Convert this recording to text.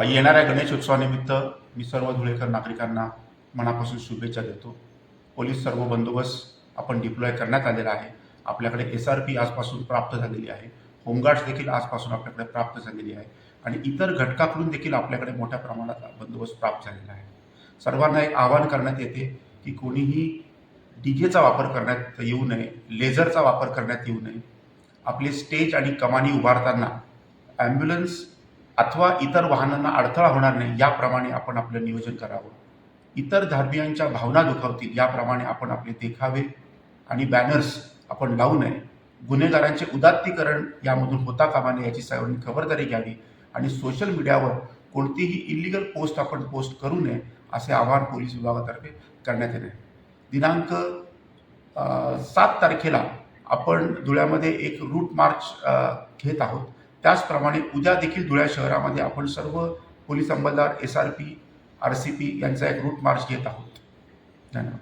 येणाऱ्या गणेश उत्सवानिमित्त मी सर्व धुळेकर नागरिकांना मनापासून शुभेच्छा देतो. पोलीस सर्व बंदोबस्त आपण डिप्लॉय करण्यात आलेला आहे. आपल्याकडे एस आर पी आजपासून प्राप्त झालेली आहे. होमगार्ड्स देखील आजपासून आपल्याकडे प्राप्त झालेली आहे. आणि इतर घटकाकडून देखील आपल्याकडे मोठ्या प्रमाणात बंदोबस्त प्राप्त झालेला आहे. सर्वांना एक आवाहन करण्यात येते की कोणीही डीजेचा वापर करण्यात येऊ नये लेझरचा वापर करण्यात येऊ नये. आपले स्टेज आणि कमानी उभारताना ॲम्ब्युलन्स अथवा इतर वाहनांना अडथळा होणार नाही याप्रमाणे आपण आपलं नियोजन करावं. इतर धार्मियांच्या भावना दुखावतील याप्रमाणे आपण आपले देखावे आणि बॅनर्स आपण लावू नये. गुन्हेगारांचे उदात्तीकरण यामधून होता कामा नये याची सर्वांनी खबरदारी घ्यावी आणि सोशल मीडियावर कोणतीही इलिगल पोस्ट आपण पोस्ट करू नये असे आवाहन पोलीस विभागातर्फे करण्यात येते. दिनांक सात तारखेला आपण धुळ्यामध्ये एक रूट मार्च घेत आहोत. त्याचप्रमाणे उद्या देखील धुळ्या शहरामध्ये आपण सर्व police अंमलदार S R P R C P यांचा एक रूट मार्च घेत आहोत. धन्यवाद.